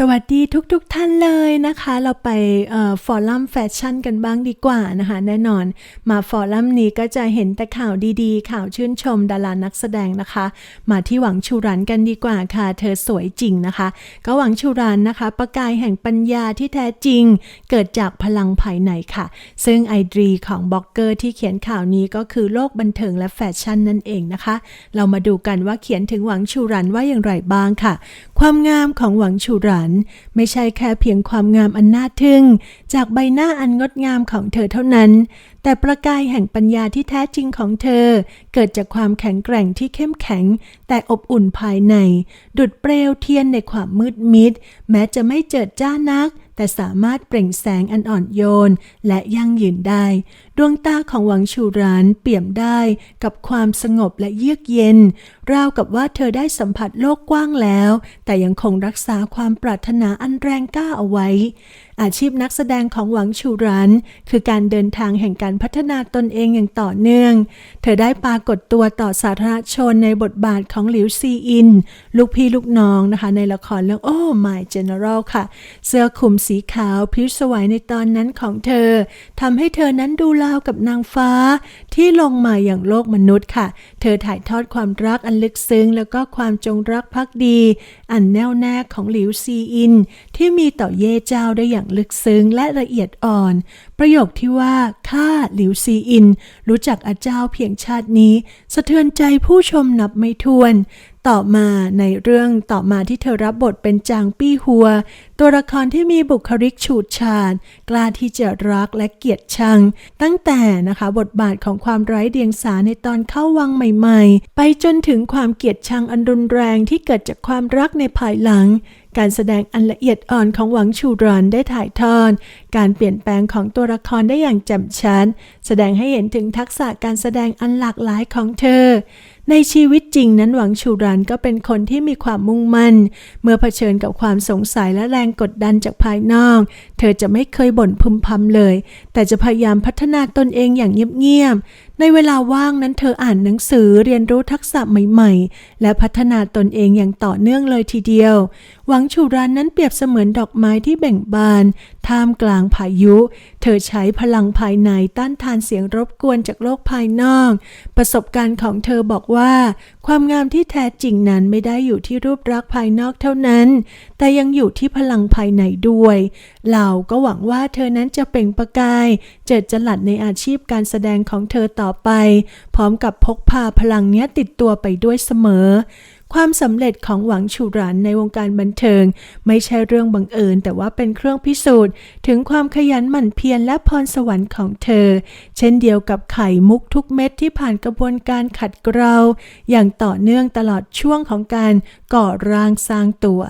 สวัสดีทุกๆทท่านเลยนะคะ เราไปออฟอรัมแฟชั่นกันบ้างดีกว่านะคะ แน่นอน มาฟอรัมนี้ก็จะเห็นแต่ข่าวดีๆ ข่าวชื่นชมดารานักแสดงนะคะ มาที่หวังชูรันกันดีกว่าค่ะ เธอสวยจริงนะคะ ก็หวังชูรันนะคะ ประกายแห่งปัญญาที่แท้จริง เกิดจากพลังภายในค่ะ ซึ่งไอดีของบล็อกเกอร์ที่เขียนข่าวนี้ก็คือโลกบันเทิงและแฟชั่นนั่นเองนะคะ เรามาดูกันว่าเขียนถึงหวังชูรันว่าอย่างไรบ้างค่ะ ความงามของหวังชูรันไม่ใช่แค่เพียงความงามอันน่าทึ่ง จากใบหน้าอันงดงามของเธอเท่านั้น แต่ประกายแห่งปัญญาที่แท้จริงของเธอ เกิดจากความแข็งแกร่งที่เข้มแข็ง แต่อบอุ่นภายใน ดุดเปลวเทียนในความมืดมิด แม้จะไม่เจิดจ้านัก แต่สามารถเปล่งแสงอันอ่อนโยน และยั่งยืนได้ ดวงตาของหวังชูรานเปี่ยมได้กับความสงบและเยือกเย็น ราวกับว่าเธอได้สัมผัสโลกกว้างแล้ว แต่ยังคงรักษาความปรารถนาอันแรงกล้าเอาไว้ อาชีพนักแสดงของหวังชูรัน คือการเดินทางแห่งการพัฒนาตนเองอย่างต่อเนื่อง เธอได้ปรากฏตัวต่อสาธารณชนในบทบาทของหลิวซีอิน ลูกพี่ลูกน้องนะคะ ในละครเรื่องโอ้ My General ค่ะ เสื้อคลุมสีขาวผิวสวยในตอนนั้นของเธอทำให้เธอนั้นดูราวกับนางฟ้า ที่ลงมาอย่างโลกมนุษย์ค่ะ เธอถ่ายทอดความรักอันลึกซึ้ง แล้วก็ความจงรักภักดี อันแน่วแน่ของหลิวซีอิน ที่มีต่อเย่เจ้าได้อย่างลึกซึ้งและละเอียดอ่อน ประโยคที่ว่าข้าหลิวซีอิน รู้จักอาเจ้าเพียงชาตินี้ สะเทือนใจผู้ชมนับไม่ถ้วน ต่อมาในเรื่องต่อมาที่เธอรับบทเป็นจางปี้หัว ตัวละครที่มีบุคลิกฉูดฉาดกล้าที่จะรักและเกียดชัง ตั้งแต่นะคะบทบาทของความไร้เดียงสาในตอนเข้าวังใหม่ ๆ ไปจนถึงความเกียดชังอันรุนแรงที่เกิดจากความรักในภายหลัง การแสดงอันละเอียดอ่อนของหวังชูรานได้ถ่ายทอดการเปลี่ยนแปลงของตัวละครได้อย่างแจ่มชัดแสดงให้เห็นถึงทักษะการแสดงอันหลากหลายของเธอ ในชีวิตจริงนั้นหวังชูรันก็เป็นคนที่มีความมุ่งมั่น เมื่อเผชิญกับความสงสัยและแรงกดดันจากภายนอก เธอจะไม่เคยบ่นพึมพำเลย แต่จะพยายามพัฒนาตนเองอย่างเงียบๆ ในเวลาว่างนั้นเธออ่านหนังสือเรียนรู้ทักษะใหม่ๆ และพัฒนาตนเองอย่างต่อเนื่องเลยทีเดียว หวังชูรันนั้นเปรียบเสมือนดอกไม้ที่เบ่งบาน ท่ามกลางพายุ เธอใช้พลังภายในต้านทานเสียงรบกวนจากโลกภายนอก ประสบการณ์ของเธอบอกว่า ความงามที่แท้จริงนั้นไม่ได้อยู่ที่รูปลักษณ์ภายนอกเท่านั้น แต่ยังอยู่ที่พลังภายในด้วย เราก็หวังว่าเธอนั้นจะเปล่งประกาย เจิดจลัดในอาชีพการแสดงของเธอต่อไป พร้อมกับพกพาพลังเนี้ยติดตัวไปด้วยเสมอ ความสำเร็จของหวังชูรันในวงการบันเทิง ไม่ใช่เรื่องบังเอิญ แต่ว่าเป็นเครื่องพิสูจน์ ถึงความขยันหมั่นเพียรและพรสวรรค์ของเธอ เช่นเดียวกับไข่มุกทุกเม็ดที่ผ่านกระบวนการขัดเกลาอย่างต่อเนื่องตลอดช่วงของการก่อร่างสร้างตัว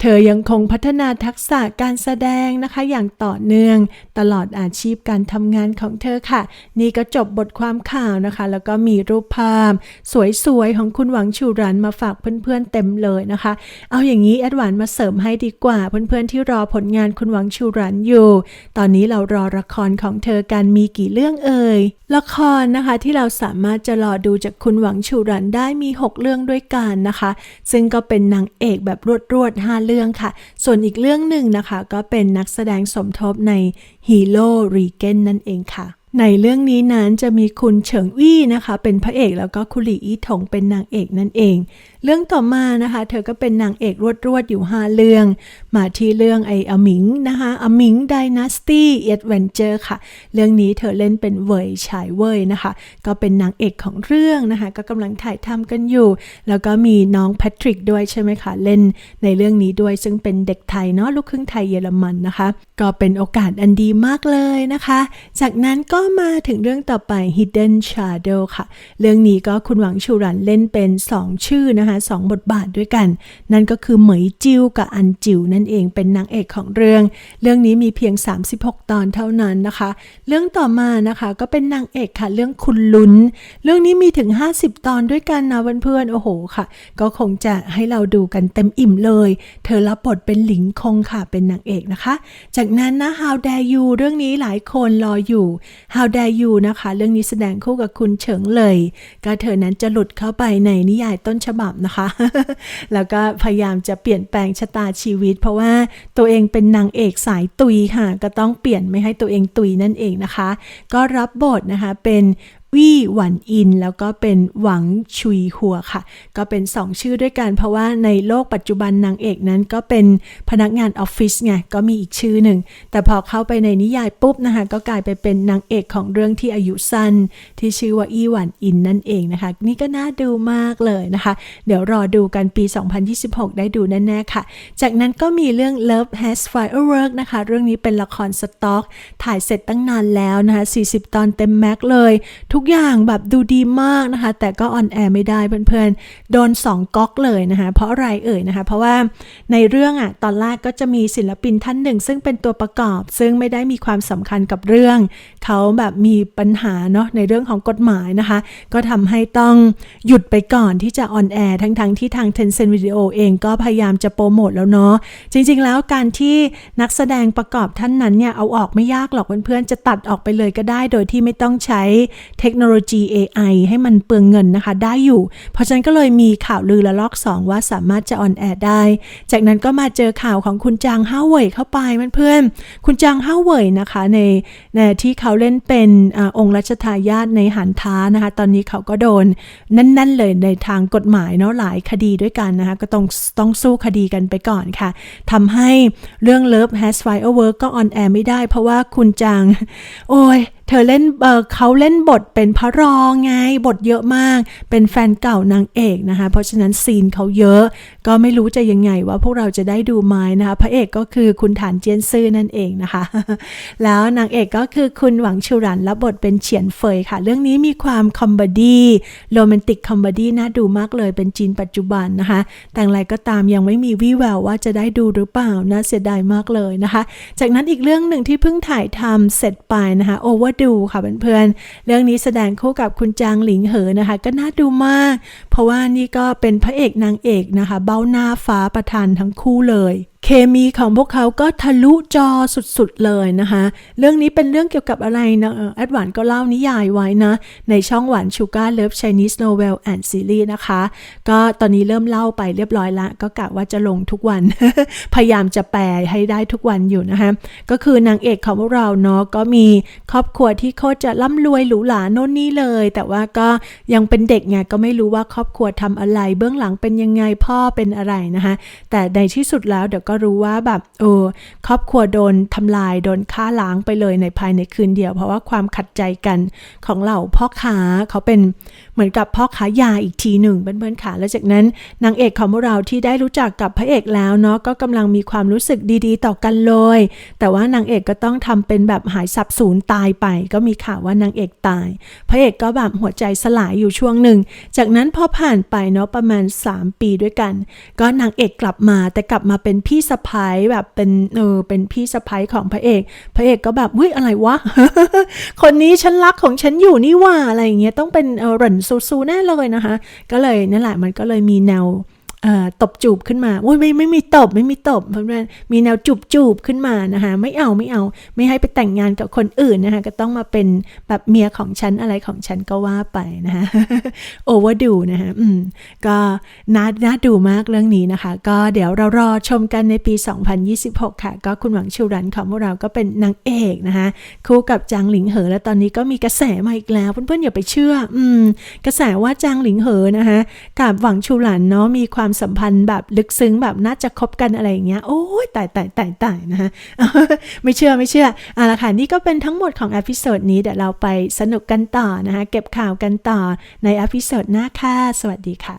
เธอยังคงพัฒนาทักษะการแสดงนะคะอย่างต่อเนื่องตลอดอาชีพการทำงานของเธอค่ะ นี่ก็จบบทความข่าวนะคะ แล้วก็มีรูปภาพ สวยๆ ของคุณหวังชูรันมาฝากเพื่อนๆเต็มเลยนะคะ เอาอย่างนี้แอดวานมาเสริมให้ดีกว่าเพื่อนๆที่รอผลงานคุณหวังชูรันอยู่ ตอนนี้เรารอละครของเธอกันมีกี่เรื่องเอ่ยละครนะคะที่เราสามารถจะรอดูจากคุณหวังชูรันได้มี 6 เรื่องด้วยกันนะคะ ซึ่งก็เป็นนางเอกแบบรวดๆ5เรื่องค่ะ ส่วนอีกเรื่องหนึ่งนะคะ ก็เป็นนักแสดงสมทบในฮีโร่รีเกนนั่นเองค่ะในเรื่องนี้นั้นจะมีคุณเฉิงอี้นะคะ เป็นพระเอกแล้วก็คุณหลี่อี้ถงเป็นนางเอกนั่นเอง เรื่องต่อมานะคะ เธอก็เป็นนางเอกรวดๆ อยู่ 5 เรื่อง มาที่เรื่องไออมิงนะคะอมิงดินาสตี้เอ็ดเวนเจอร์ค่ะ เรื่องนี้เธอเล่นเป็นเวยชายเวยนะคะ ก็เป็นนางเอกของเรื่องนะคะ ก็กำลังถ่ายทำกันอยู่ แล้วก็มีน้องแพทริกด้วยใช่ไหมคะ เล่นในเรื่องนี้ด้วยซึ่งเป็นเด็กไทยเนาะลูกครึ่งไทยเยอรมันนะคะ ก็เป็นโอกาสอันดีมากเลยนะคะ จากนั้นก็มาถึงเรื่องต่อไป Hidden Shadow ค่ะ เรื่องนี้ก็คุณหวังชูรันเล่นเป็น 2 ชื่อนะคะ2 บทบาทด้วยกัน นั่นก็คือเหมยจิวกับอันจิวนั่นเองเป็นนางเอกของเรื่อง เรื่องนี้มีเพียง 36 ตอนเท่านั้นนะคะ เรื่องต่อมานะคะก็เป็นนางเอกค่ะเรื่องคุณลุนเรื่องนี้มีถึง 50 ตอนด้วยกันนะเพื่อนๆโอ้โหค่ะ ก็คงจะให้เราดูกันเต็มอิ่มเลย เธอรับบทเป็นหลิงคงค่ะเป็นนางเอกนะคะ จากนั้นนะ How Dare You เรื่องนี้หลายคนรออยู่ How Dare You นะคะ เรื่องนี้แสดงคู่กับคุณเฉิงเลย ก็เธอนั้นจะหลุดเข้าไปในนิยายต้นฉบับนะคะ แล้วก็พยายามจะเปลี่ยนแปลงชะตาชีวิต เพราะว่าตัวเองเป็นนางเอกสายตุยค่ะ ก็ต้องเปลี่ยนไม่ให้ตัวเองตุยนั่นเองนะคะ ก็รับบทนะคะเป็น วี่หวันอิน แล้วก็เป็นหวังชุยหัวค่ะ ก็เป็น 2 ชื่อด้วยกันเพราะว่าในโลกปัจจุบันนางเอกนั้นก็เป็นพนักงานออฟฟิศไงก็มีอีกชื่อหนึ่ง แต่พอเข้าไปในนิยายปุ๊บนะคะ ก็กลายไปเป็นนางเอกของเรื่องที่อายุสั้น ที่ชื่อว่าอี้หวันอินนั่นเองนะคะ นี่ก็น่าดูมากเลยนะคะ เดี๋ยวรอดูกันปี 2026 ได้ดูแน่ๆค่ะ จากนั้นก็มีเรื่อง Love Has Firework นะคะ เรื่องนี้เป็นละครสต็อก ถ่ายเสร็จตั้งนานแล้วนะคะ40 ตอนเต็มแม็กซ์เลยทุกอย่างแบบดูดีมากนะคะ แต่ก็ออนแอร์ไม่ได้เพื่อนๆ โดน 2ก๊อกเลยนะคะ เพราะอะไรเอ่ยนะคะ เพราะว่าในเรื่องอะตอนแรกก็จะมีศิลปินท่านหนึ่ง ซึ่งเป็นตัวประกอบ ซึ่งไม่ได้มีความสำคัญกับเรื่อง เขาแบบมีปัญหาเนาะในเรื่องของกฎหมายนะคะ ก็ทำให้ต้องหยุดไปก่อนที่จะออนแอร์ทั้งๆที่ทาง Tencent Video เองก็พยายามจะโปรโมทแล้วเนาะจริงๆแล้วการที่นักแสดงประกอบท่านนั้นเนี่ยเอาออกไม่ยากหรอกเพื่อนๆจะตัดออกไปเลยก็ได้ โดยที่ไม่ต้องใช้เททคโนโลยี AI ให้มันเปลืองเงินนะคะ ได้อยู่ เพราะฉะนั้นก็เลยมีข่าวลือละลอก 2 ว่าสามารถจะออนแอร์ได้ จากนั้นก็มาเจอข่าวของคุณจางห้าเหวยเข้าไปเพื่อนๆคุณจางห้าเหวยนะคะในในที่เขาเล่นเป็นอองค์รัชทายาทในหันท้านะคะ ตอนนี้เขาก็โดนนั่นๆเลยในทางกฎหมายเนาะหลายคดีด้วยกันนะคะ ก็ต้องต้องสู้คดีกันไปก่อนค่ะทำให้เรื่อง Love Has Firework ก็ออนแอร์ไม่ได้ เพราะว่าคุณจาง โอ้ยเธอเล่นเออเขาเล่นบทเป็นพระรองไง บทเยอะมาก เป็นแฟนเก่านางเอกนะคะ เพราะฉะนั้นซีนเขาเยอะ ก็ไม่รู้จะยังไงว่าพวกเราจะได้ดูไหมนะคะ พระเอกก็คือคุณฐานเจียนซื่อนั่นเองนะคะ แล้วนางเอกก็คือคุณหวังชูรันรับบทเป็นเฉียนเฟยค่ะ เรื่องนี้มีความคอมเมดี้โรแมนติกคอมเมดี้น่าดูมากเลยเป็นจีนปัจจุบันนะคะ แต่อย่างไรก็ตามยังไม่มีวี่แววว่าจะได้ดูหรือเปล่าน่าเสียดายมากเลยนะคะ จากนั้นอีกเรื่องหนึ่งที่เพิ่งถ่ายทำเสร็จไปนะคะดูค่ะเพื่อนๆ เรื่องนี้แสดงคู่กับคุณจางหลิงเหอนะคะ ก็น่าดูมาก เพราะว่านี่ก็เป็นพระเอกนางเอกนะคะ เบ้าหน้าฟ้าประทานทั้งคู่เลย เคมีของพวกเขาก็ทะลุจอสุดๆเลยนะคะ เรื่องนี้เป็นเรื่องเกี่ยวกับอะไรนะแอดวานก็เล่านิยายไว้นะ ในช่องหวานชูการ์เลิฟ Chinese Novel and Series นะคะ ก็ตอนนี้เริ่มเล่าไปเรียบร้อยละ ก็กะว่าจะลงทุกวัน พยายามจะแปลให้ได้ทุกวันอยู่นะคะก็คือนางเอกของพวกเราเนาะก็มีครอบครัวที่โคตรจะร่ำรวยหรูหราโน่นนี่เลย แต่ว่าก็ยังเป็นเด็กไงก็ไม่รู้ว่าครอบครัวทำอะไร เบื้องหลังเป็นยังไงพ่อเป็นอะไรนะคะแต่ในที่สุดแล้วเดี๋ยวก็รู้ว่าแบบเออครอบครัวโดนทำลายโดนฆ่าล้างไปเลยในภายในคืนเดียว เพราะว่าความขัดใจกันของเหล่าพ่อค้าเขาเป็นเหมือนกับพ่อค้ายาอีกทีหนึ่งเพื่อนๆค่ะแล้วจากนั้นนางเอกของพวกเราที่ได้รู้จักกับพระเอกแล้วเนาะก็กำลังมีความรู้สึกดีๆ ต่อกันเลย แต่ว่านางเอกก็ต้องทำเป็นแบบหายสับสูญตายไป ก็มีข่าวว่านางเอกตาย พระเอกก็แบบหัวใจสลายอยู่ช่วงหนึ่ง จากนั้นพอผ่านไปเนาะประมาณ 3 ปีด้วยกัน ก็นางเอกกลับมาแต่กลับมาเป็นพี่สะพ้ายแบบเป็นเออเป็นพี่สะพ้ายของพระเอก พระเอกก็แบบเฮ้ยอะไรวะ คนนี้ฉันรักของฉันอยู่นี่ว่าอะไรอย่างเงี้ยต้องเป็นเออหล่นซูซูแน่เลยนะคะ ก็เลยนั่นแหละมันก็เลยมีแนว ตบจูบขึ้นมาอุ้ยไม่ไม่มีตบไม่มีตบเพื่อนๆมีแนวจูบจูบขึ้นมานะคะไม่เอาไม่เอา ไม่ให้ไปแต่งงานกับคนอื่นนะคะก็ต้องมาเป็นแบบเมียของฉันอะไรของฉันก็ว่าไปนะคะโอเวอร์ดูนะคะอืมก็น่าน่าดูมากเรื่องนี้นะคะ ก็เดี๋ยวเรารอชมกันในปี 2026 ค่ะ ก็คุณหวังชูรันของพวกเราก็เป็นนางเอกนะคะคู่กับจางหลิงเหอ และตอนนี้ก็มีกระแสมาอีกแล้ว เพื่อนๆอย่าไปเชื่อ อืมกระแสว่าจางหลิงเหอนะคะกับหวังชูหลันเนาะมีความสัมพันธ์แบบลึกซึ้งแบบน่าจะคบกันอะไรอย่างเงี้ย โอ้ยตายตายตายตายนะคะไม่เชื่อไม่เชื่อเอาละค่ะนี่ก็เป็นทั้งหมดของอพิโซดนี้เดี๋ยวเราไปสนุกกันต่อนะคะเก็บข่าวกันต่อในอพิโซดหน้าค่ะ สวัสดีค่ะ